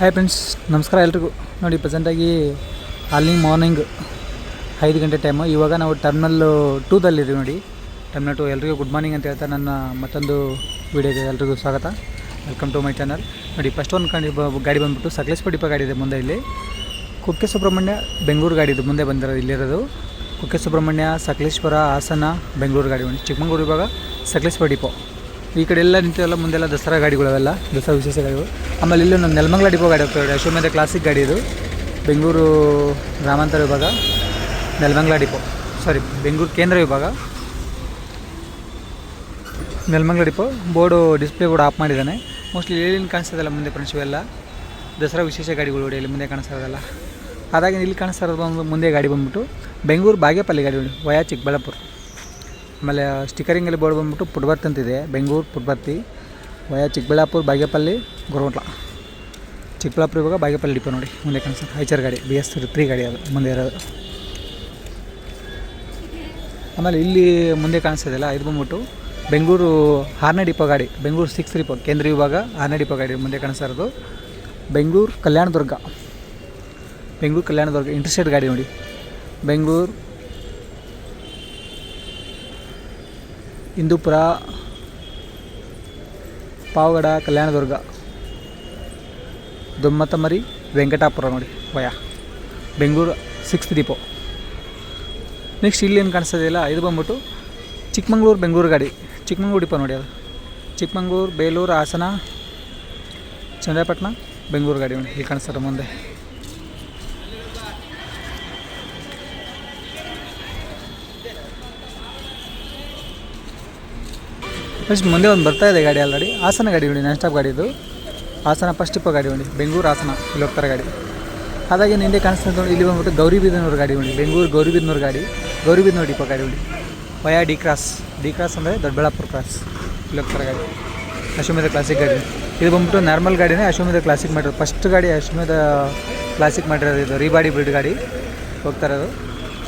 Hi friends ನಮಸ್ಕಾರ ಎಲ್ರಿಗೂ. ನೋಡಿ ಪ್ರೆಸೆಂಟಾಗಿ ಅಲ್ಲಿ ಮಾರ್ನಿಂಗ್ ಐದು ಗಂಟೆ ಟೈಮು ಇವಾಗ ನಾವು ಟರ್ಮಿನಲ್ ಟೂದಲ್ಲಿದ್ದೀವಿ ನೋಡಿ. ಟರ್ಮಿನಲ್ ಟು ಎಲ್ರಿಗೂ ಗುಡ್ ಮಾರ್ನಿಂಗ್ ಅಂತ ಹೇಳ್ತಾ ನನ್ನ ಮತ್ತೊಂದು ವೀಡಿಯೋಗೆ ಎಲ್ರಿಗೂ ಸ್ವಾಗತ. ವೆಲ್ಕಮ್ ಟು ಮೈ ಚಾನಲ್ ನೋಡಿ ಫಸ್ಟ್ ಒಂದು ಬ- ಗಾಡಿ ಬಂದುಬಿಟ್ಟು ಸಕಲೇಶ್ಪುರ ಡಿಪ ಗಾಡಿ ಇದೆ ಮುಂದೆ ಇಲ್ಲಿ. ಕುಕ್ಕೆ ಸುಬ್ರಹ್ಮಣ್ಯ ಬೆಂಗಳೂರು ಗಾಡಿ ಇದು ಮುಂದೆ ಬಂದಿರೋದು, ಇಲ್ಲಿರೋದು. ಕುಕ್ಕೆ ಸುಬ್ರಹ್ಮಣ್ಯ ಸಕಲೇಶ್ವರ ಹಾಸನ, ಬೆಂಗಳೂರು ಗಾಡಿ. ಚಿಕ್ಕಮಂಗ್ಳೂರು ಇವಾಗ ಸಕಲೇಶ್ವರ ಡಿಪೋ ಈ ಕಡೆ ಎಲ್ಲ ನಿಂತಿವೆಲ್ಲ ಮುಂದೆಲ್ಲ ದಸರಾ ಗಾಡಿಗಳು ಅವೆಲ್ಲ ದಸರಾ ವಿಶೇಷ ಗಾಡಿಗಳು. ಆಮೇಲೆ ಇಲ್ಲಿ ನಮ್ಮ ನೆಲಮಂಗಲ ಡಿಪೋ ಗಾಡಿ ಹೋಗ್ತದೆ ಅಶ್ವಮೇಧ ಕ್ಲಾಸಿಕ್ ಗಾಡಿ ಇದು. ಬೆಂಗಳೂರು ಗ್ರಾಮಾಂತರ ವಿಭಾಗ, ನೆಲಮಂಗಲ ಡಿಪೋ. ಸಾರಿ ಬೆಂಗಳೂರು ಕೇಂದ್ರ ವಿಭಾಗ. Nelamangala depot, board, display board off ಮಾಡಿದ್ದಾನೆ. ಮೋಸ್ಟ್ಲಿ ಏನೇನು ಕಾಣಿಸ್ತದಲ್ಲ ಮುಂದೆ ಫ್ರೆಂಡ್ಸ್ ಇವೆಲ್ಲ. ದಸರಾ ವಿಶೇಷ ಗಾಡಿಗಳು ನೋಡಿ, ಇಲ್ಲಿ ಮುಂದೆ ಕಾಣಿಸ್ತಾ ಇರೋದಲ್ಲ ಅದಾಗಿ ಇಲ್ಲಿ ಕಾಣಿಸ್ತಾ ಇರೋದು ಮುಂದೆ ಗಾಡಿ ಬಂದ್ಬಿಟ್ಟು ಬೆಂಗಳೂರು ಬಾಗೇಪಲ್ಲಿ ಗಾಡಿ ವಯಾ ಚಿಕ್ಕಬಳ್ಳಾಪುರ. ಆಮೇಲೆ ಸ್ಟಿಕರಿಂಗಲ್ಲಿ ಬೋರ್ಡ್ ಬಂದ್ಬಿಟ್ಟು ಪುಟ್ಬರ್ತಿ ಅಂತಿದೆ. ಬೆಂಗಳೂರು ಪುಟ್ಬರ್ತಿ. ವಯಾ ಚಿಕ್ಕಬಳ್ಳಾಪುರ ಬಾಗೇಪಲ್ಲಿ ಗೊರವಟ್ಲ ಚಿಕ್ಕಬಳ್ಳಾಪುರ ಇವಾಗ ಬಾಗೇಪಲ್ಲಿ ಡಿಪೋ ನೋಡಿ. ಮುಂದೆ ಕಾಣಿಸ್ತಾರೆ ಐಚರ್ ಗಾಡಿ, ಬಿ ಎಸ್ ತ್ರೀ ಗಾಡಿ ಅದು ಮುಂದೆ ಇರೋದು. ಆಮೇಲೆ ಇಲ್ಲಿ ಮುಂದೆ ಕಾಣಿಸ್ತದಲ್ಲ ಇದು ಬಂದ್ಬಿಟ್ಟು ಬೆಂಗಳೂರು ಆರನೇ ಡಿಪೋ ಗಾಡಿ, ಬೆಂಗಳೂರು ಸಿಕ್ಸ್ ಡಿಪೋ ಕೇಂದ್ರ ವಿಭಾಗ ಆರನೇ ಡಿಪೋ ಗಾಡಿ ಮುಂದೆ ಕಾಣಿಸ್ತಾ ಇರೋದು. ಬೆಂಗಳೂರು ಕಲ್ಯಾಣದುರ್ಗ. ಬೆಂಗಳೂರು ಕಲ್ಯಾಣದುರ್ಗ ಇಂಟರ್ಸ್ಟೇಟ್ ಗಾಡಿ ನೋಡಿ. ಬೆಂಗಳೂರು ಹಿಂದೂಪುರ ಪಾವಗಡ, ಕಲ್ಯಾಣದುರ್ಗ. ದೊಮ್ಮತಮರಿ, ವೆಂಕಟಾಪುರ ನೋಡಿ, ಭಯ. ಬೆಂಗಳೂರು ಸಿಕ್ಸ್ತ್ ದೀಪೋ ನೆಕ್ಸ್ಟ್ ಇಲ್ಲಿ ಏನು ಕಾಣಿಸ್ತದೆಯಲ್ಲ ಇದು ಬಂದ್ಬಿಟ್ಟು ಚಿಕ್ಕಮಂಗ್ಳೂರು ಬೆಂಗಳೂರು ಗಾಡಿ. ಚಿಕ್ಕಮಂಗ್ಳೂರು ಡಿಪೋ ನೋಡಿ ಅದು. ಚಿಕ್ಕಮಂಗ್ಳೂರು, ಬೇಲೂರು, ಹಾಸನ ಚಂದ್ರಪಟ್ಟಣ ಬೆಂಗಳೂರು ಗಾಡಿ ನೋಡಿ, ಇಲ್ಲಿ ಕಾಣಿಸ್ತಾರೆ ಮುಂದೆ. ನೆಕ್ಸ್ಟ್ ಮುಂದೆ ಒಂದು ಬರ್ತಾ ಇದೆ ಗಾಡಿ ಆಲ್ರೆಡಿ ಹಾಸನ ಗಾಡಿ ನೋಡಿ ನಾನ್ ಸ್ಟಾಪ್ ಗಾಡಿ ಇದು. ಹಾಸನ ಫಸ್ಟ್ ಇಪ್ಪ ಗಾಡಿ ನೋಡಿ, ಬೆಂಗಳೂರು ಹಾಸನ, ಇಲ್ಲಿ ಹೋಗ್ತಾರೆ ಗಾಡಿ. ಹಾಗಾಗಿ ಹಿಂದೆ ಕಾಣಿಸ್ತಾ ನೋಡಿ, ಇಲ್ಲಿ ಬಂದ್ಬಿಟ್ಟು ಗೌರಿಬಿದನೂರು ಗಾಡಿ ನೋಡಿ, ಬೆಂಗಳೂರು ಗೌರಿಬಿದನೂರು ಗಾಡಿ ಗೌರಿಬಿದನೂರು ಇಪ್ಪ ಗಾಡಿ ನೋಡಿ. Via D cross D cross ಅಂದರೆ ದೊಡ್ಡಬಳ್ಳಾಪುರ ಕ್ರಾಸ್ ಇಲ್ಲಿ ಹೋಗ್ತಾರೆ ಗಾಡಿ. ಅಶ್ವಮೇಧ ಕ್ಲಾಸಿಕ್ ಗಾಡಿ. ಇದು ಬಂದ್ಬಿಟ್ಟು ನಾರ್ಮಲ್ ಗಾಡಿನೇ ಅಶ್ವಮೇಧ ಕ್ಲಾಸಿಕ್ ಮಾಡಿರೋದು. ಫಸ್ಟ್ ಗಾಡಿ ಅಶ್ವಮೇಧ ಕ್ಲಾಸಿಕ್ ಮಾಡಿರೋದು ಇದು ರೀಬಾಡಿ ಬಿಲ್ಡ್ ಗಾಡಿ. ಹೋಗ್ತಾ ಇರೋದು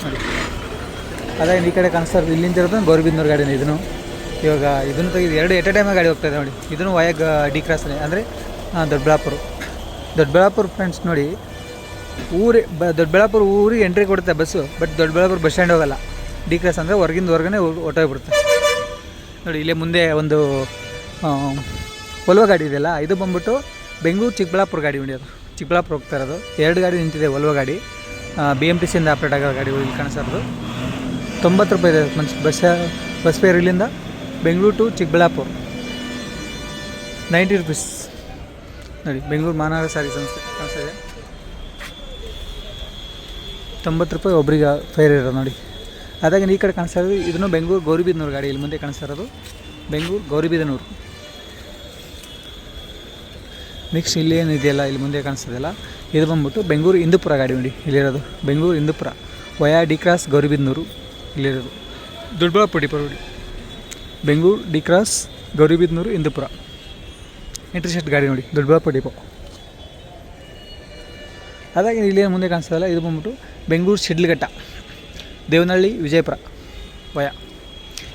ನೋಡಿ. ಅದೇ ಈ ಕಡೆ ಕಾಣಿಸ್ತಾ ಇರೋದು, ಇಲ್ಲಿಂದ ಗೌರಿಬಿದನೂರು ಗಾಡಿನೇ ಇದನ್ನು. ಇವಾಗ ಇದನ್ನು ತೆಗೆದು ಎರಡು ಎಟ್ ಎ ಟೈಮ್ ಗಾಡಿ ಹೋಗ್ತಾಯಿದೆ ನೋಡಿ. ಇದನ್ನು ವಯ ಡಿ ಕ್ರಾಸ್ ಅಂದರೆ ದೊಡ್ಡಬಳ್ಳಾಪುರ. ದೊಡ್ಡಬಳ್ಳಾಪುರ ಫ್ರೆಂಡ್ಸ್ ನೋಡಿ, ಊರಿ, ಬ, ದೊಡ್ಡಬಳ್ಳಾಪುರ ಊರಿಗೆ ಎಂಟ್ರಿ ಕೊಡುತ್ತೆ bus but Doddaballapur bus stand ಹೋಗಲ್ಲ. ಡಿ ಕ್ರಾಸ್ ಅಂದರೆ ಹೊರಗಿಂದ ಹೊರಗನೆ ಹೊಟ್ಟೋಗ್ಬಿಡುತ್ತೆ ನೋಡಿ, ಇಲ್ಲೇ ಮುಂದೆ ಒಂದು ಒಲ್ವ ಗಾಡಿ ಇದೆಯಲ್ಲ ಇದು ಬಂದ್ಬಿಟ್ಟು ಬೆಂಗಳೂರು ಚಿಕ್ಕಬಳ್ಳಾಪುರ ಗಾಡಿ ಹೊಡಿಯೋದು ಚಿಕ್ಕಬಳ್ಳಾಪುರ ಹೋಗ್ತಾ ಇರೋದು. ಎರಡು ಗಾಡಿ ನಿಂತಿದೆ ಒಲ್ವ ಗಾಡಿ. ಬಿ ಎಂ ಟಿ ಸಿಯಿಂದ ಆಪ್ರೇಟ್ ಆಗೋ ಗಾಡಿ ಇಲ್ಲಿ ಕಾಣಿಸೋದು. ತೊಂಬತ್ತು ರೂಪಾಯಿ ಇದೆ ಮನ್ಸ್, ಬಸ್ ಬಸ್ ಫೇರ್ ಇಲ್ಲಿಂದ. Bengaluru to Chikkaballapur. Ninety rupees. ನೋಡಿ, ಬೆಂಗಳೂರು ಮಹಾನಗರ ಸಾರಿಗೆ ಸಂಸ್ಥೆ. ಸಂಸ್ಥೆ ತೊಂಬತ್ತು ರೂಪಾಯಿ ಒಬ್ರಿಗೆ ಫೇರ್ ಇರೋದು ನೋಡಿ. ಅದಾಗ ಈ ಕಡೆ ಕಾಣಿಸ್ತಾ ಇರೋದು, ಇದನ್ನು ಬೆಂಗಳೂರು ಗೌರಿಬಿದನೂರು ಗಾಡಿ, ಇಲ್ಲಿ ಮುಂದೆ ಕಾಣಿಸ್ತಾ ಇರೋದು ಬೆಂಗಳೂರು ಗೌರಿಬಿದನೂರು. ನೆಕ್ಸ್ಟ್ ಇಲ್ಲಿ ಏನಿದೆಯಲ್ಲ ಇಲ್ಲಿ ಮುಂದೆ ಕಾಣಿಸ್ತದಲ್ಲ ಇದು ಬಂದ್ಬಿಟ್ಟು ಬೆಂಗಳೂರು ಇಂದುಪುರ ಗಾಡಿ ನೋಡಿ, ಇಲ್ಲಿರೋದು. Bengaluru Hindupur. Via D cross Gauribidanur, ಇಲ್ಲಿರೋದು. Doddaballapur depot Bengaluru, D cross, Gauribidanur, Hindupur. Interest ಗಾಡಿ ನೋಡಿ, ದೊಡ್ಡಬಳ್ಳಾಪುರ ಡಿಪೋ ಅದಾಗಿ ಇಲ್ಲಿ ಮುಂದೆ ಕಾಣಿಸ್ತದಲ್ಲ ಇದು ಬಂದ್ಬಿಟ್ಟು ಬೆಂಗಳೂರು ಶಿಡ್ಲಘಟ್ಟ, ದೇವನಹಳ್ಳಿ, ವಿಜಯಪುರ, ವಯ.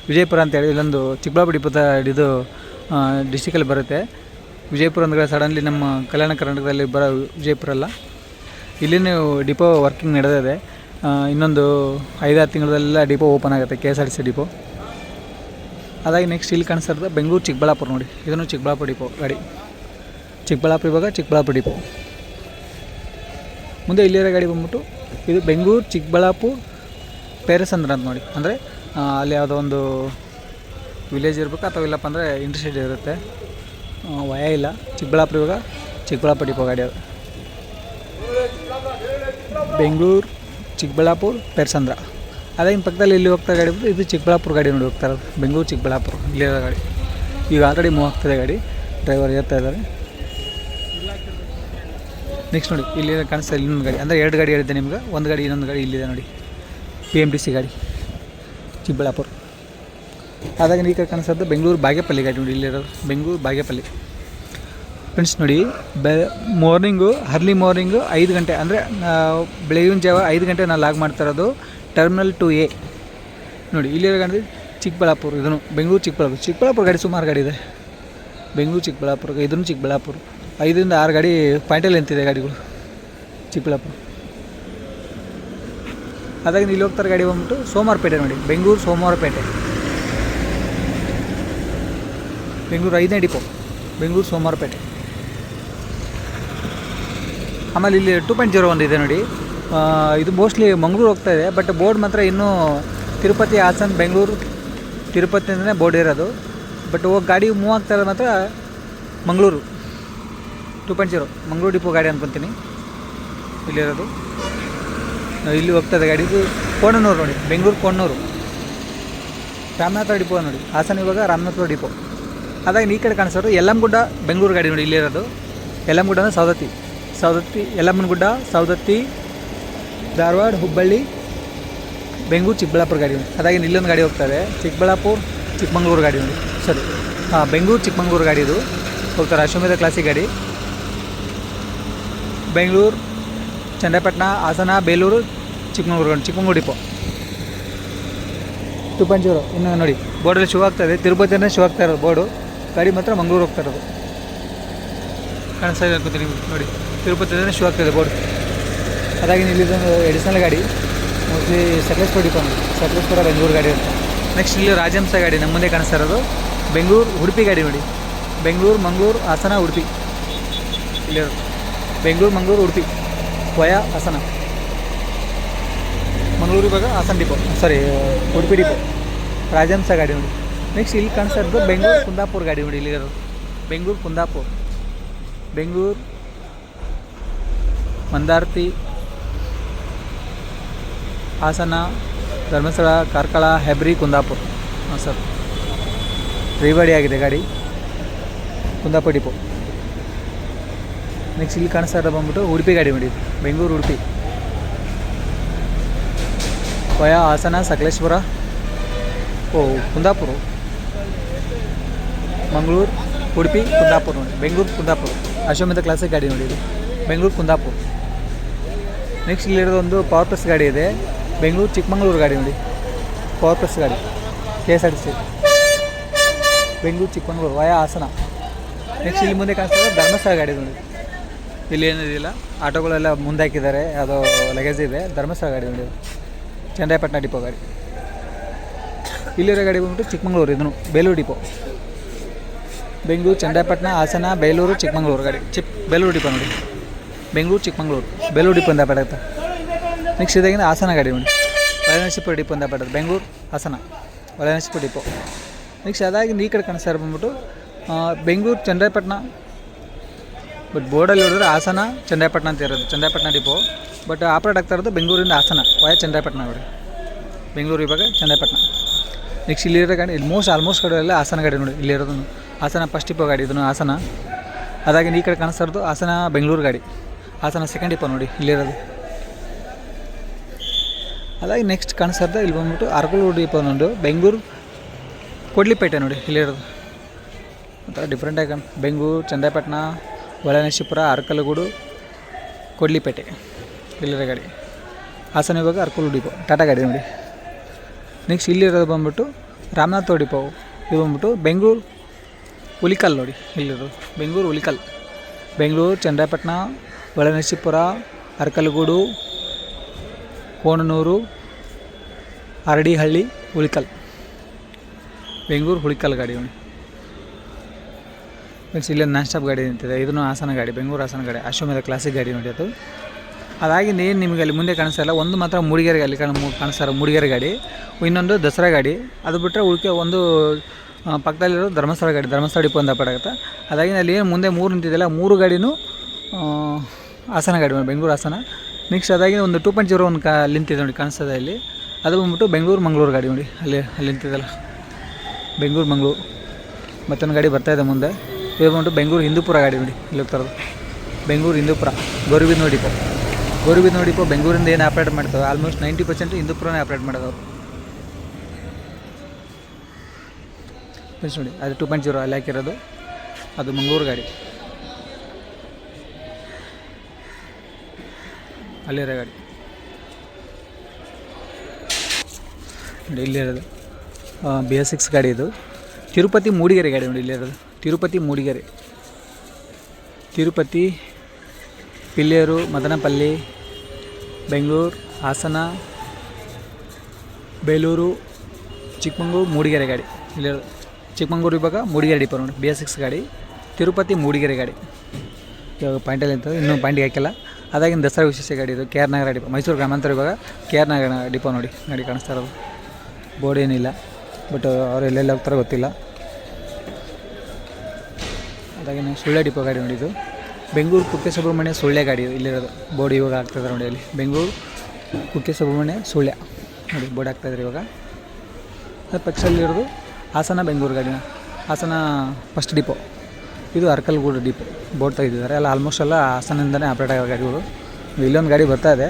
ವಿಜಯಪುರ ಅಂತೇಳಿ ಇಲ್ಲೊಂದು ಚಿಕ್ಕಬಳ್ಳಾಪುರ ಡಿಪೋದ ಇದು ಡಿಸ್ಟಿಕಲ್ಲಿ ಬರುತ್ತೆ. ವಿಜಯಪುರ ಅಂದರೆ ಸಡನ್ಲಿ ನಮ್ಮ ಕಲ್ಯಾಣ ಕರ್ನಾಟಕದಲ್ಲಿ ಬರೋ ವಿಜಯಪುರ ಅಲ್ಲ. ಇಲ್ಲಿನೂ ಡಿಪೋ ವರ್ಕಿಂಗ್ ನಡೆದಿದೆ. ಇನ್ನೊಂದು ಐದಾರು ತಿಂಗಳಲ್ಲೆಲ್ಲ ಡಿಪೋ ಓಪನ್ ಆಗುತ್ತೆ K S R T C depot ಅದಾಗಿ ನೆಕ್ಸ್ಟ್ ಇಲ್ಲಿ ಕಾಣಿಸ್ತಾ ಇರೋದು ಬೆಂಗಳೂರು ಚಿಕ್ಕಬಳ್ಳಾಪುರ ನೋಡಿ. ಇದನ್ನು ಚಿಕ್ಕಬಳ್ಳಾಪುರ ಡಿಪೋ ಗಾಡಿ. ಚಿಕ್ಕಬಳ್ಳಾಪುರ ಇವಾಗ ಚಿಕ್ಕಬಳ್ಳಾಪುರ ಡಿಪೋ. ಮುಂದೆ ಇಲ್ಲಿರೋ ಗಾಡಿ ಬಂದ್ಬಿಟ್ಟು ಇದು ಬೆಂಗಳೂರು ಚಿಕ್ಕಬಳ್ಳಾಪುರ ಪೇರಸಂದ್ರ ಅಂತ ನೋಡಿ. ಅಂದರೆ ಅಲ್ಲಿ ಯಾವುದೋ ಒಂದು ವಿಲೇಜ್ ಇರಬೇಕು ಅಥವಾ ಇಲ್ಲಪ್ಪ ಅಂದರೆ ಇಂಟರ್ಸಿಟಿ ಇರುತ್ತೆ. ವಯ ಇಲ್ಲ. ಚಿಕ್ಕಬಳ್ಳಾಪುರ ಇವಾಗ ಚಿಕ್ಕಬಳ್ಳಾಪುರ ಡಿಪೋ ಗಾಡಿ ಅದು. ಬೆಂಗಳೂರು ಚಿಕ್ಕಬಳ್ಳಾಪುರ ಪೇರ್ಸಂದ್ರ ಅದೇ ಇನ್ನು ಪಕ್ಕದಲ್ಲಿ ಇಲ್ಲಿ ಹೋಗ್ತಾ ಗಾಡಿ ಬಂದು ಇದು ಚಿಕ್ಕಬಳ್ಳಾಪುರ ಗಾಡಿ ನೋಡಿ ಹೋಗ್ತಾರೆ ಬೆಂಗಳೂರು, ಚಿಕ್ಕಬಳ್ಳಾಪುರ. ಇಲ್ಲಿರೋ ಗಾಡಿ. ಈಗ ಆಲ್ರೆಡಿ ಮೂವ್ ಆಗ್ತಿದೆ ಗಾಡಿ. ಡ್ರೈವರ್ ಏರ್ತಾ ಇದ್ದಾರೆ. ನೆಕ್ಸ್ಟ್ ನೋಡಿ, ಇಲ್ಲಿ ಕಾಣಿಸ್ತಾ ಇನ್ನೊಂದು ಗಾಡಿ. ಅಂದರೆ ಎರಡು ಗಾಡಿ ಹೇಳಿದ್ದೆ ನಿಮ್ಗೆ. ಒಂದು ಗಾಡಿ, ಇನ್ನೊಂದು ಗಾಡಿ ಇಲ್ಲಿದೆ ನೋಡಿ. ಪಿ ಎಂ ಡಿ ಸಿ ಗಾಡಿ. ಚಿಕ್ಕಬಳ್ಳಾಪುರ. ನೀ ಕಡೆ ಕಾಣಿಸೋದು ಬೆಂಗಳೂರು ಬಾಗೇಪಲ್ಲಿ ಗಾಡಿ ನೋಡಿ ಇಲ್ಲಿರೋದು ಬೆಂಗಳೂರು, ಬಾಗೇಪಲ್ಲಿ. ಫ್ರೆಂಡ್ಸ್ ನೋಡಿ, ಬೆ ಮಾರ್ನಿಂಗು ಅರ್ಲಿ ಮಾರ್ನಿಂಗು ಐದು ಗಂಟೆ, ಅಂದರೆ ಬೆಳಗಿನ ಜಾವ ಐದು ಗಂಟೆ ನಾನು ಲಾಗ್ ಮಾಡ್ತಾ ಇರೋದು. Terminal two A. ನೋಡಿ ಇಲ್ಲಿರೋ ಗಾಡಿ ಚಿಕ್ಕಬಳ್ಳಾಪುರ, ಇದನ್ನು ಬೆಂಗಳೂರು ಚಿಕ್ಕಬಳ್ಳಾಪುರ. ಚಿಕ್ಕಬಳ್ಳಾಪುರ ಗಾಡಿ ಸುಮಾರು ಗಾಡಿ ಇದೆ. ಬೆಂಗಳೂರು ಚಿಕ್ಕಬಳ್ಳಾಪುರ, ಇದನ್ನು ಚಿಕ್ಕಬಳ್ಳಾಪುರ. ಐದರಿಂದ ಆರು ಗಾಡಿ ಪಾಯಿಂಟಲ್ಲಿ ನಿಂತಿದೆ ಗಾಡಿಗಳು. ಚಿಕ್ಕಬಳ್ಳಾಪುರ. ಅದಾಗಿ ಇಲ್ಲಿ ಹೋಗ್ತಾರೆ ಗಾಡಿ ಬಂದ್ಬಿಟ್ಟು ಸೋಮವಾರಪೇಟೆ ನೋಡಿ. ಬೆಂಗಳೂರು ಸೋಮವಾರಪೇಟೆ. ಬೆಂಗಳೂರು ಐದನೇ ಡಿಪೋ. ಬೆಂಗಳೂರು ಸೋಮವಾರಪೇಟೆ. ಆಮೇಲೆ ಇಲ್ಲಿ ಟು ಪಾಯಿಂಟ್ ಜೀರೋ ಒಂದು ಇದೆ ನೋಡಿ. ಇದು ಮೋಸ್ಟ್ಲಿ ಮಂಗಳೂರು ಹೋಗ್ತಾ ಇದೆ ಬಟ್ ಬೋರ್ಡ್ ಮಾತ್ರ ಇನ್ನೂ ತಿರುಪತಿ, ಹಾಸನ್, ಬೆಂಗಳೂರು ತಿರುಪತಿ ಅಂತಲೇ ಬೋರ್ಡ್ ಇರೋದು. ಬಟ್ ಹೋಗಿ ಗಾಡಿ ಮೂವ್ ಆಗ್ತಾ ಇರೋದು ಮಾತ್ರ Mangaluru. Two point zero Mangaluru depot ಗಾಡಿ ಅನ್ಕೊತೀನಿ. ಇಲ್ಲಿರೋದು. ಇಲ್ಲಿ ಹೋಗ್ತದೆ ಗಾಡಿ. ಇದು ಕೋಣನೂರು ನೋಡಿ, ಬೆಂಗಳೂರು ಕೋಣನೂರು. ರಾಮನಾಥ ಡಿಪೋ ನೋಡಿ, ಹಾಸನ ಇವಾಗ ರಾಮನಾಥ ಡಿಪೋ ಅದಾಗ ಈ ಕಡೆ ಕಾಣಿಸೋರು ಯಲ್ಲಮ್ಮಗುಡ್ಡ ಬೆಂಗಳೂರು ಗಾಡಿ ನೋಡಿ, ಇಲ್ಲಿರೋದು. ಯಲ್ಲಮ್ಮಗುಡ್ಡ ಅಂದರೆ ಸೌದತ್ತಿ ಯಲ್ಲಮ್ಮನ ಗುಡ್ಡ ಸವದತ್ತಿ ಧಾರವಾಡ, ಹುಬ್ಬಳ್ಳಿ, ಬೆಂಗಳೂರು, ಚಿಕ್ಕಬಳ್ಳಾಪುರ ಗಾಡಿ ಉಂಟು. ಅದಾಗಿ ಇಲ್ಲೊಂದು ಗಾಡಿ ಹೋಗ್ತಾರೆ ಚಿಕ್ಕಬಳ್ಳಾಪುರ, ಚಿಕ್ಕಮಂಗ್ಳೂರು ಗಾಡಿ ಉಂಟು. ಸರಿ. ಹಾಂ, ಬೆಂಗಳೂರು, ಚಿಕ್ಕಮಂಗ್ಳೂರು ಗಾಡಿ ಇದು. ಹೋಗ್ತಾರೆ ಅಶ್ವಮೇಧ ಕ್ಲಾಸಿಕ್ ಗಾಡಿ. ಬೆಂಗಳೂರು, ಚನ್ನಪಟ್ಟಣ, ಹಾಸನ, ಬೇಲೂರು, ಚಿಕ್ಕಮಂಗ್ಳೂರು ಗಾಡಿ, ಚಿಕ್ಕಮಂಗ್ಳೂರು ಡಿಪೋ. To zero. ಇನ್ನು ನೋಡಿ ಬೋರ್ಡಲ್ಲಿ ಶೂ ಆಗ್ತಾಯಿದೆ ತಿರುಪತಿನೇ ಶೂ ಆಗ್ತಾ ಇರೋದು ಬೋರ್ಡು. ಗಾಡಿ ಮಾತ್ರ ಮಂಗಳೂರು ಹೋಗ್ತಾ ಇರೋದು. ಕಾಣಿಸ್ತಾ ಇದೆ ಅನ್ಕೋತೀನಿ ನೋಡಿ ತಿರುಪತಿನೇ ಶೂ ಆಗ್ತಾಯಿದೆ ಬೋರ್ಡ್. ಅದಾಗಿ ಇಲ್ಲಿದೊಂದು ಎಡಿಷನಲ್ ಗಾಡಿ ಮೋಸ್ಟ್ಲಿ ಸಕಲೇಶ್ಪುರ ಡಿಪೋ ನೋಡಿ ಸಕಲೇಶ್ಪುರ ಬೆಂಗಳೂರು ಗಾಡಿ ಅಂತ ನೆಕ್ಸ್ಟ್ ಇಲ್ಲಿ ರಾಜಹಂಸ ಗಾಡಿ ನಮ್ಮ ಮುಂದೆ ಕಾಣಿಸ್ತಾ ಇರೋದು. ಬೆಂಗಳೂರು ಉಡುಪಿ ಗಾಡಿ ನೋಡಿ. ಬೆಂಗಳೂರು ಮಂಗಳೂರು ಹಾಸನ ಉಡುಪಿ ಇಲ್ಲಿರೋದು ಬೆಂಗಳೂರು ಮಂಗಳೂರು ಉಡುಪಿ ವಯಾ ಹಾಸನ ಮಂಗಳೂರು ಇವಾಗ Hassan depot sorry Udupi depot Rajahamsa ಗಾಡಿ ನೋಡಿ. ನೆಕ್ಸ್ಟ್ ಇಲ್ಲಿ ಕಾಣಿಸ್ತಾ ಇರೋದು ಬೆಂಗಳೂರು ಕುಂದಾಪುರ ಗಾಡಿ ನೋಡಿ. ಇಲ್ಲಿರೋದು ಬೆಂಗಳೂರು ಕುಂದಾಪುರ ಬೆಂಗಳೂರು ಮಂದಾರ್ತಿ ಹಾಸನ, ಧರ್ಮಸ್ಥಳ, ಕಾರ್ಕಳ, ಹೆಬ್ರಿ, ಕುಂದಾಪುರ. ಹಾಂ, ಸರ್. ರೇವಾಡಿ ಆಗಿದೆ ಗಾಡಿ. ಕುಂದಾಪುರ ಡಿಪೋ. ನೆಕ್ಸ್ಟ್ ಇಲ್ಲಿ ಕಾಣಿಸ್ತಾ ಇರೋ ಬಂದ್ಬಿಟ್ಟು ಉಡುಪಿ ಗಾಡಿ ನೋಡಿ. ಬೆಂಗಳೂರು ಉಡುಪಿ. ವಯಾ ಹಾಸನ ಸಕಲೇಶ್ವರ ಓ, ಕುಂದಾಪುರ. ಮಂಗಳೂರು, ಉಡುಪಿ, ಕುಂದಾಪುರ ನೋಡಿ. ಬೆಂಗಳೂರು, ಕುಂದಾಪುರ. ಅಶ್ವಮೇಧ ಕ್ಲಾಸಿಕ್ ಗಾಡಿ ನೋಡಿ ಇದು. ಬೆಂಗಳೂರು, ಕುಂದಾಪುರ. ನೆಕ್ಸ್ಟ್ ಇಲ್ಲಿರೋದು ಒಂದು ಪವರ್ ಪ್ಲಸ್ ಗಾಡಿ ಇದೆ. ಬೆಂಗಳೂರು ಚಿಕ್ಕಮಂಗ್ಳೂರು ಗಾಡಿ ನೋಡಿ. ಪವರ್ ಪ್ಲಸ್ ಗಾಡಿ. K S R T C Bengaluru Chikmagalur via Hassan. Next ಇಲ್ಲಿ ಮುಂದೆ ಕಾಣಿಸ್ತಾ ಇರೋದು ಧರ್ಮಸ್ಥಳ ಗಾಡಿ ನೋಡಿ. ಇಲ್ಲಿ ಏನಿದೆಯಲ್ಲ ಆಟೋಗಳೆಲ್ಲ ಮುಂದೆ ಹಾಕಿದ್ದಾರೆ. ಅದು ಲಗೇಜ್ ಇದೆ. ಧರ್ಮಸ್ಥಳ ಗಾಡಿ ನೋಡಿ. ಚಂದ್ರಾಯಪಟ್ಟಣ ಡಿಪೋ ಗಾಡಿ. ಇಲ್ಲಿರೋ ಗಾಡಿ ಬಂದ್ಬಿಟ್ಟು ಚಿಕ್ಕಮಂಗ್ಳೂರು ಇದನ್ನು. ಬೇಲೂರು ಡಿಪೋ ಬೆಂಗಳೂರು, ಚಂದ್ರಾಯಪಟ್ಟಣ, ಹಾಸನ, ಬೇಲೂರು, ಚಿಕ್ಕಮಂಗ್ಳೂರು ಗಾಡಿ. ಚಿಕ್ ಬೇಲೂರು ಡಿಪೋ ನೋಡಿ. ಬೆಂಗಳೂರು, ಚಿಕ್ಕಮಂಗ್ಳೂರು. ಬೇಲೂರು ಡಿಪೋ ಅಂತ ಪಡುತ್ತೆ ನೆಕ್ಸ್ಟ್ ಇದಾಗಿಂದ ಹಾಸನ ಗಾಡಿ ನೋಡಿ ವಲಯನಶಿಪುರ ಡಿಪೋ ಅಂತ ಬೆಂಗಳೂರು, ಹಾಸನ. ವಲಯನಶಿಪುರ ಡಿಪೋ. ನೆಕ್ಸ್ಟ್ ಅದಾಗಿ ಈ ಕಡೆ ಕಾಣಿಸ್ತಾ ಇರೋ ಬಂದ್ಬಿಟ್ಟು ಬೆಂಗಳೂರು, ಚಂದ್ರಾಯಪಟ್ಟಣ. ಬಟ್ ಬೋರ್ಡಲ್ಲಿ ನೋಡಿದ್ರೆ ಹಾಸನ, ಚಂದ್ರಾಯಪಟ್ಟಣ ಅಂತ ಇರೋದು. ಚಂದ್ರಾಯಪಟ್ಟಣ ಡಿಪೋ. ಬಟ್ ಆಪ್ರೇಟ್ ಆಗ್ತಾ ಇರೋದು ಬೆಂಗಳೂರಿಂದ ಹಾಸನ. ವಯ ಚಂದ್ರಾಯಪಟ್ಟಣ ನೋಡಿ. ಬೆಂಗಳೂರು ಇವಾಗ ಚಂದ್ರಾಯಪಟ್ಟಣ. ನೆಕ್ಸ್ಟ್ ಇಲ್ಲಿರೋ ಗಾಡಿ ಇಲ್ಲಿ ಮೋಸ್ಟ್ ಆಲ್ಮೋಸ್ಟ್ ಕಡೆ ಎಲ್ಲ ಹಾಸನ ಗಾಡಿ ನೋಡಿ. ಇಲ್ಲಿರೋದು ಹಾಸನ ಫಸ್ಟ್ ಡಿಪೋ ಗಾಡಿ, ಇದನ್ನು ಹಾಸನ. ಅದಾಗಿ ಈ ಕಡೆ ಕಾಣಿಸ್ತಾ ಇರೋದು ಹಾಸನ, ಬೆಂಗಳೂರು ಗಾಡಿ. ಹಾಸನ ಸೆಕೆಂಡ್ ಡಿಪೋ ನೋಡಿ. ಇಲ್ಲಿರೋದು ಅದಾಗಿ ನೆಕ್ಸ್ಟ್ ಇರೋದು ಇಲ್ಲಿ ಬಂದ್ಬಿಟ್ಟು ಅರಕಲೂರು ಡಿಪೋ ಒಂದು ಬೆಂಗಳೂರು ಕೊಡ್ಲಿಪೇಟೆ ನೋಡಿ ಇಲ್ಲಿರೋದು ಒಂಥರ ಡಿಫ್ರೆಂಟಾಗಿ ಕಾಣ್ ಬೆಂಗಳೂರು ಚಂದ್ರಾಯಪಟ್ಟಣ ಒಳನಶಿಪುರ ಅರಕಲಗೂಡು, ಕೊಡ್ಲಿಪೇಟೆ. ಇಲ್ಲಿರೋ ಗಾಡಿ. ಹಾಸನ ಇವಾಗ ಅರಕಲೂರು ಡಿಪೋ ಟಾಟಾ ಗಾಡಿ ನೋಡಿ. ನೆಕ್ಸ್ಟ್ ಇಲ್ಲಿರೋದು ಬಂದ್ಬಿಟ್ಟು ರಾಮನಾಥ ಡಿಪೋ ಇದು ಬಂದ್ಬಿಟ್ಟು ಬೆಂಗಳೂರು ಹುಲಿಕಲ್ ನೋಡಿ, ಇಲ್ಲಿರೋದು. ಬೆಂಗಳೂರು ಹುಲಿಕಲ್. ಬೆಂಗಳೂರು, ಚಂದ್ರಪಟ್ಟಣ ಒಳನರಸೀಪುರ ಅರಕಲಗೂಡು, ಕೋಣನೂರು ಅರಡಿಹಳ್ಳಿ ಹುಳಿಕಲ್ ಬೆಂಗಳೂರು ಹುಳಿಕಲ್ ಗಾಡಿ ನೋಡಿ ಫ್ರೆಂಡ್ಸ್ ಇಲ್ಲೇ ನಾನ್ ಸ್ಟಾಪ್ ಗಾಡಿ ನಿಂತಿದೆ. ಇದನ್ನು ಹಾಸನ ಗಾಡಿ, ಬೆಂಗಳೂರು ಹಾಸನ ಗಾಡಿ, ಅಶ್ವಮೇಧ ಕ್ಲಾಸಿಕ್ ಗಾಡಿ ನೋಡಿ ಅದು. ಅದಾಗಿ ಏನು ನಿಮಗೆ ಅಲ್ಲಿ ಮುಂದೆ ಕಾಣಿಸ್ತಾ ಇಲ್ಲ, ಒಂದು ಮಾತ್ರ ಮೂಡಿಗೆರೆ ಅಲ್ಲಿ ಕಾಣ ಕಾಣಿಸ್ತಾರೆ ಕಾಣಿಸ್ತಾ ಮೂಡಿಗೆರೆ ಗಾಡಿ, ಇನ್ನೊಂದು ದಸರಾ ಗಾಡಿ. ಅದು ಬಿಟ್ಟರೆ ಉಳಿಕೆ ಒಂದು ಪಕ್ಕದಲ್ಲಿರೋ ಧರ್ಮಸ್ಥಳ ಗಾಡಿ, ಧರ್ಮಸ್ಥಳ ಡಿಪೋ ಅಂತ ಪಡಾಗುತ್ತೆ ಅದಾಗಿ ಅಲ್ಲಿ ಏನು ಮುಂದೆ ಮೂರು ನಿಂತಿದೆಯಲ್ಲ ಮೂರು ಗಾಡಿನೂ ಹಾಸನ ಗಾಡಿ, ಬೆಂಗಳೂರು ಹಾಸನ. ನೆಕ್ಸ್ಟ್ ಅದಾಗಿ ಒಂದು ಟೂ ಪಾಯಿಂಟ್ ಜೀರೋ ಒಂದು ಕಾ ನಿಂತಿದೆ ನೋಡಿ ಕಾಣಿಸ್ತದೆ ಇಲ್ಲಿ. ಅದು ಬಂದ್ಬಿಟ್ಟು ಬೆಂಗಳೂರು ಮಂಗಳೂರು ಗಾಡಿ ನೋಡಿ, ಅಲ್ಲಿ ಅಲ್ಲಿ ನಿಂತಿದ್ದಲ್ಲ ಬೆಂಗಳೂರು, ಮಂಗಳೂರು. ಮತ್ತೊಂದು ಗಾಡಿ ಬರ್ತಾ ಇದೆ ಮುಂದೆ. ಇದು ಬಂದ್ಬಿಟ್ಟು ಬೆಂಗಳೂರು ಹಿಂದೂಪುರ ಗಾಡಿ ನೋಡಿ, ಇಲ್ಲಿ ಹೋಗ್ತಾರದು ಬೆಂಗಳೂರು ಹಿಂದೂಪುರ, ಗೌರಿಬಿದ್ ನೋಡಿಪ್ಪ ಗೌರಿಬಿದ್ ನೋಡಿಪ್ಪ ಬೆಂಗಳೂರಿಂದ ಏನು ಆಪ್ರೇಟ್ ಮಾಡ್ತಾರೆ ಆಲ್ಮೋಸ್ಟ್ ನೈಂಟಿ ಪರ್ಸೆಂಟ್ ಹಿಂದೂಪುರನೇ ಆಪ್ರೇಟ್ ಮಾಡೋದು. ಫ್ರೆಂಡ್ಸ್ ನೋಡಿ, ಅದು ಟೂ ಪಾಯಿಂಟ್ ಜೀರೋ ಅಲ್ಲಿ ಹಾಕಿರೋದು. ಅದು ಮಂಗಳೂರು ಗಾಡಿ. ಅಲ್ಲಿರೋ ಗಾಡಿ. ಇಲ್ಲಿರೋದು ಬಿ ಎಸ್ ಸಿಕ್ಸ್ ಗಾಡಿ ಇದು. ತಿರುಪತಿ ಮೂಡಿಗೆರೆ ಗಾಡಿ ನೋಡಿ ಇಲ್ಲಿರೋದು ತಿರುಪತಿ ಮೂಡಿಗೆರೆ. ತಿರುಪತಿ, ಪಿಲ್ಲೇರು, ಮದನಪಲ್ಲಿ, ಬೆಂಗಳೂರು, ಹಾಸನ, ಬೇಲೂರು, ಚಿಕ್ಕಮಂಗ್ಳೂರು ಮೂಡಿಗೆರೆ ಗಾಡಿ. ಇಲ್ಲಿ ಚಿಕ್ಕಮಂಗ್ಳೂರು ಇವಾಗ ಮೂಡಿಗೆರೆ ಡಿಪೋ ನೋಡಿ ಬಿ ಎಸ್ ಸಿಕ್ಸ್ ಗಾಡಿ. ತಿರುಪತಿ ಮೂಡಿಗೆರೆ ಗಾಡಿ. ಇವಾಗ ಪಾಯಿಂಟಲ್ಲಿ ಅಂತ ಇನ್ನೂ ಪಾಯಿಂಟಿಗೆ ಹಾಕಿಲ್ಲ. ಅದಾಗಿನ ದಸರಾ ವಿಶೇಷ ಗಾಡಿ ಇದು, K R Nagar depot. Mysuru ಗ್ರಾಮಾಂತರ ಇವಾಗ ಕೆ ಆರ್ ನಗರ ಡಿಪೋ ನೋಡಿ, ಗಾಡಿ ಕಾಣಿಸ್ತಾ ಇರೋದು. ಬೋರ್ಡ್ ಏನಿಲ್ಲ. ಬಟ್ ಅವ್ರು ಎಲ್ಲೆಲ್ಲಿ ಹೋಗ್ತಾರೋ ಗೊತ್ತಿಲ್ಲ. ಅದಾಗಿನ ಸುಳ್ಳೆ ಡಿಪೋ ಗಾಡಿ ನೋಡಿದ್ದು. ಬೆಂಗಳೂರು ಕುಕ್ಕೆ ಸುಬ್ರಹ್ಮಣ್ಯ ಸುಳ್ಳೆ ಗಾಡಿ ಇಲ್ಲಿರೋದು. ಬೋರ್ಡ್ ಇವಾಗ ಆಗ್ತದೆ ನೋಡಿ ಅಲ್ಲಿ. ಬೆಂಗಳೂರು ಕುಕ್ಕೆ ಸುಬ್ರಹ್ಮಣ್ಯ ಸುಳ್ಳೆ. ನೋಡಿ ಬೋರ್ಡ್ ಆಗ್ತಾಯಿದ್ರೆ ಇವಾಗ. ಅದ್ರ ಪಕ್ಷದಲ್ಲಿರೋದು ಹಾಸನ ಬೆಂಗಳೂರು ಗಾಡಿನ. ಹಾಸನ ಫಸ್ಟ್ ಡಿಪೋ ಇದು ಅರ್ಕಲ್ಗೂಡು ಡಿಪೋ ಬೋರ್ಡ್ ತೆಗೆದಿದ್ದಾರೆ. ಅಲ್ಲ ಆಲ್ಮೋಸ್ಟ್ ಎಲ್ಲ ಹಾಸನದಿಂದನೇ ಆಪ್ರೇಟ್ ಆಗೋ ಗಾಡಿಗಳು. ಇಲ್ಲೊಂದು ಗಾಡಿ ಬರ್ತಾ ಇದೆ.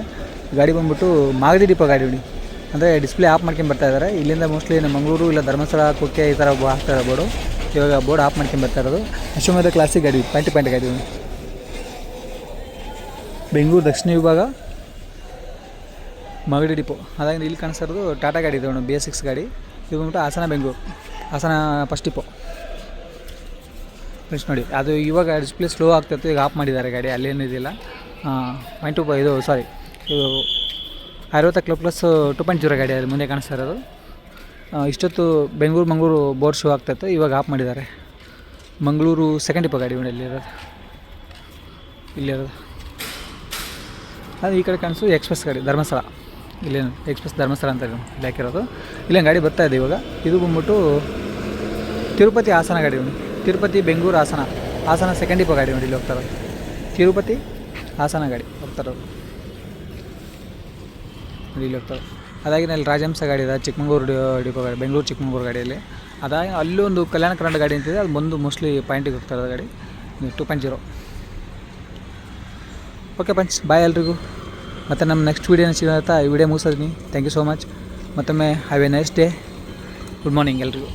ಗಾಡಿ ಬಂದ್ಬಿಟ್ಟು ಮಾಗದಿ ಡಿಪೋ ಗಾಡಿ ನೋಡಿ. ಅಂದರೆ ಡಿಸ್ಪ್ಲೇ ಆಫ್ ಮಾಡ್ಕೊಂಡು ಬರ್ತಾ ಇದ್ದಾರೆ ಇಲ್ಲಿಂದ ಮೋಸ್ಟ್ಲಿ ನಮ್ಮ ಮಂಗಳೂರು ಇಲ್ಲ ಧರ್ಮಸ್ಥಳ, ಕುಕ್ಕೆ ಈ ಥರ ಹಾಕ್ತಾ ಇರೋ ಬೋರ್ಡು ಇವಾಗ ಬೋರ್ಡ್ ಆಫ್ ಮಾಡ್ಕೊಂಡು ಬರ್ತಾ ಇರೋದು. ಅಶ್ವಮೇಧ ಕ್ಲಾಸಿಕ್ ಗಾಡಿ ಪಾಯಿಂಟ್ ಪಾಯಿಂಟ್ ಗಾಡಿ. ಬೆಂಗಳೂರು ದಕ್ಷಿಣ ವಿಭಾಗ, ಮಗಡಿ ಡಿಪೋ. ಅದಾಗಿ ಇಲ್ಲಿ ಕಾಣಿಸ್ತಾ ಟಾಟಾ ಗಾಡಿ ಇದೆ ಬಿ ಎಸ್ ಸಿಕ್ಸ್ ಗಾಡಿ. ಇದು ಬಂದ್ಬಿಟ್ಟು Hassan, Bengaluru. Hassan first depot friends ನೋಡಿ, ಅದು ಇವಾಗ ಡಿಸ್ಪ್ಲೇ ಸ್ಲೋ ಆಗ್ತಿತ್ತು ಈಗ ಆಫ್ ಮಾಡಿದ್ದಾರೆ ಗಾಡಿ ಅಲ್ಲೇನಿದಿಲ್ಲ ಪಾಯಿಂಟ್ ಟು ಇದು ಸಾರಿ ಇದು ಅರವತ್ತ club plus two point zero ಗಾಡಿ ಅಲ್ಲಿ ಮುಂದೆ ಕಾಣಿಸ್ತಾ ಇರೋದು. ಇಷ್ಟೊತ್ತು ಬೆಂಗಳೂರು ಮಂಗಳೂರು ಬೋರ್ಡ್ ಶೋ ಆಗ್ತಾಯಿತ್ತು ಇವಾಗ ಆಫ್ ಮಾಡಿದ್ದಾರೆ. ಮಂಗಳೂರು ಸೆಕೆಂಡ್ ಡಿಪೋ ಗಾಡಿ ಇರೋದು. ಇಲ್ಲಿರೋದು ಇಲ್ಲಿರೋದು ಅದು ಈ ಕಡೆ ಕಾಣಿಸು ಎಕ್ಸ್ಪ್ರೆಸ್ ಗಾಡಿ, ಧರ್ಮಸ್ಥಳ. ಇಲ್ಲೇನು ಎಕ್ಸ್ಪ್ರೆಸ್ ಧರ್ಮಸ್ಥಳ ಅಂತ ಇಲ್ಲಿ ಹಾಕಿರೋದು. ಇಲ್ಲೇ ಗಾಡಿ ಬರ್ತಾ ಇದೆ ಇವಾಗ. ಇದು ಬಂದ್ಬಿಟ್ಟು ತಿರುಪತಿ ಹಾಸನ ಗಾಡಿ ನೋಡಿ ತಿರುಪತಿ, ಬೆಂಗಳೂರು ಹಾಸನ. ಹಾಸನ ಸೆಕೆಂಡ್ ಇಪ್ಪ ಗಾಡಿ ನೋಡಿ, ಇಲ್ಲಿ ಹೋಗ್ತಾರೆ ತಿರುಪತಿ ಹಾಸನ ಗಾಡಿ ಹೋಗ್ತಾರೋದು ಇಲ್ಲಿ ಹೋಗ್ತಾರೆ ಅದಾಗಿ ಅಲ್ಲಿ ರಾಜಹಂಸ ಗಾಡಿ ಇದೆ, ಚಿಕ್ಕಮಂಗ್ಳೂರು ಡಿಪೋ ಗಾಡಿ, ಬೆಂಗಳೂರು ಚಿಕ್ಕಮಂಗ್ಳೂರು ಗಾಡಿಯಲ್ಲಿ. ಅದಾಗಿ ಅಲ್ಲೊಂದು ಕಲ್ಯಾಣ ಕರ್ನಾಟಕ ಗಾಡಿ ಅಂತಿದೆ ಅದು ಬಂದು ಮೋಸ್ಟ್ಲಿ ಪಾಯಿಂಟಿಗೆ ಹೋಗ್ತಾರೆ ಅದು ಗಾಡಿ. Two point zero okay punch bye ಎಲ್ರಿಗೂ. ಮತ್ತು ನಮ್ಮ ನೆಕ್ಸ್ಟ್ ವೀಡಿಯೋನ ಸಿಗೋತ್ತಾ ಈ ವಿಡಿಯೋ ಮುಗಿಸೋದಿನಿ. ಥ್ಯಾಂಕ್ ಯು ಸೋ ಮಚ್ ಮತ್ತೊಮ್ಮೆ have a nice day good morning ಎಲ್ರಿಗೂ.